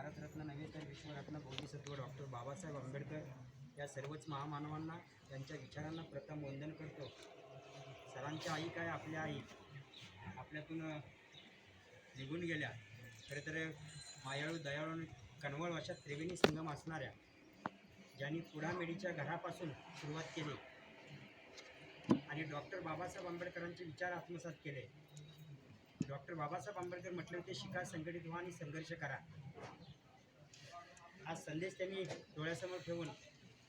भारतरत्न नव्हे तर विश्वरत्न बोधिसत्व डॉक्टर बाबासाहेब आंबेडकर या सर्वच महामानवांना त्यांच्या विचारांना प्रथम वंदन करतो. सरांच्या आई काय आपल्या आई? आपल्यातून निघून गेल्या. खरं तर मायाळू दयाळू आणि कणवळ वर्षात त्रिवेणी संगम असणाऱ्या ज्यांनी पुडामेडीच्या घरापासून सुरुवात केली आणि डॉक्टर बाबासाहेब आंबेडकरांचे विचार आत्मसात केले. डॉक्टर बाबासाहेब आंबेडकर म्हटले होते शिका संघटित व्हा आणि संघर्ष करा. हा संदेश त्यांनी डोळ्यासमोर ठेवून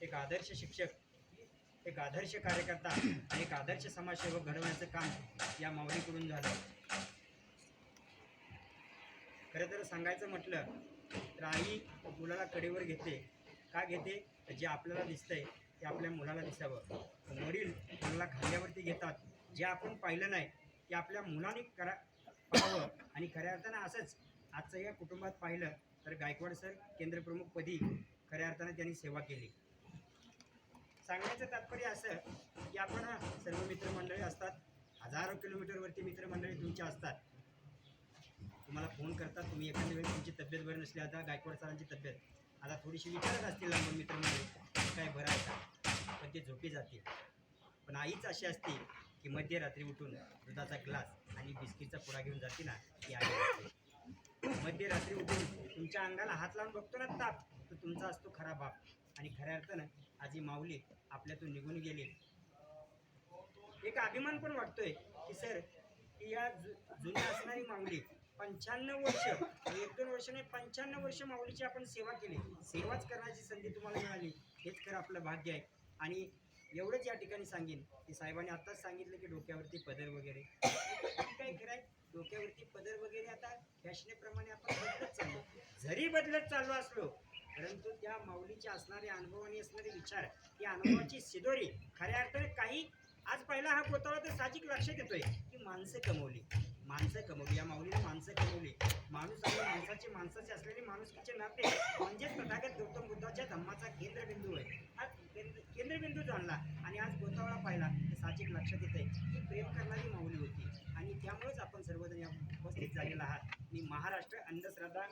एक आदर्श शिक्षक एक आदर्श कार्यकर्ता आणि एक आदर्श समाजसेवक घडवण्याचं काम या माऊलीकडून झालं. खरं तर सांगायचं म्हटलं तर आई मुलाला कडेवर घेते. का घेते? जे आपल्याला दिसतंय ते आपल्या मुलाला दिसावं. वडील मुलाला खांद्यावरती घेतात. जे आपण पाहिलं नाही ते आपल्या मुलाने करा पाहावं. आणि खऱ्या अर्थानं असंच आजचं या कुटुंबात पाहिलं तर गायकवाड सर केंद्रप्रमुखपदी खऱ्या अर्थानं त्यांनी सेवा केली. सांगण्याचं तात्पर्य असं की आपण सर्व मित्रमंडळी असतात हजारो किलोमीटरवरती मित्रमंडळी तुमच्या असतात. तुम्हाला फोन करतात तुम्ही एखाद्या वेळी तुमची तब्येत बरी नसली आता गायकवाड सरांची तब्येत. आता थोडीशी विचारत असतील लांबून मित्रमंडळी काय बरं आहे का? पण ते झोपी जातील. पण आईच अशी असते की मध्यरात्री उठून दुधाचा ग्लास आणि बिस्किटचा पुडा घेऊन जाते ना ती आई. असते मध्यरात्री उठून तुमच्या अंगाला हात लावून बघतो ना ताप तो तुमचा असतो खरा बाप. आणि खऱ्या अर्थानं आजी माऊली आपल्यातून निघून गेली. एक अभिमान पण वाटतोय की सर की या जुनी असणारी माऊली पंच्याण्णव वर्ष एक दोन वर्ष नाही पंच्याण्णव वर्ष माऊलीची आपण सेवा केली. सेवाच करण्याची संधी तुम्हाला मिळाली. हेच खरं आपलं भाग्य आहे. आणि एवढंच या ठिकाणी सांगेन की साहेबांनी आत्ताच सांगितलं की डोक्यावरती पदर वगैरे. काय आहे खरं डोक्यावरती पदर वगैरे आता फॅशनेप्रमाणे आपण बदलत चाललो. जरी बदलत चाललो असलो परंतु त्या माऊलीचे असणारे अनुभव आणि असणारे विचार या अनुभवाची सिदोरी खऱ्या अर्थाने काही आज पहिला हा पोतळा तर साहजिक लक्षात येतोय की माणसं कमवली. माणसं कमवली या माऊलीने माणसं कमवली. माणूस आणि माणसाचे माणसाचे असलेले माणुसकीचे नाते म्हणजेच तथागत गौतम बुद्धाच्या धम्माचा केंद्रबिंदू आहे. हा केंद्रबिंदू जाणला आणि आज गोतावळा पाहिला तर साचिक लक्षात येते की प्रेम करणारी माऊली होती. आणि त्यामुळेच आपण सर्वजण या उपस्थित झालेला आहात. मी महाराष्ट्र अंधश्रद्धा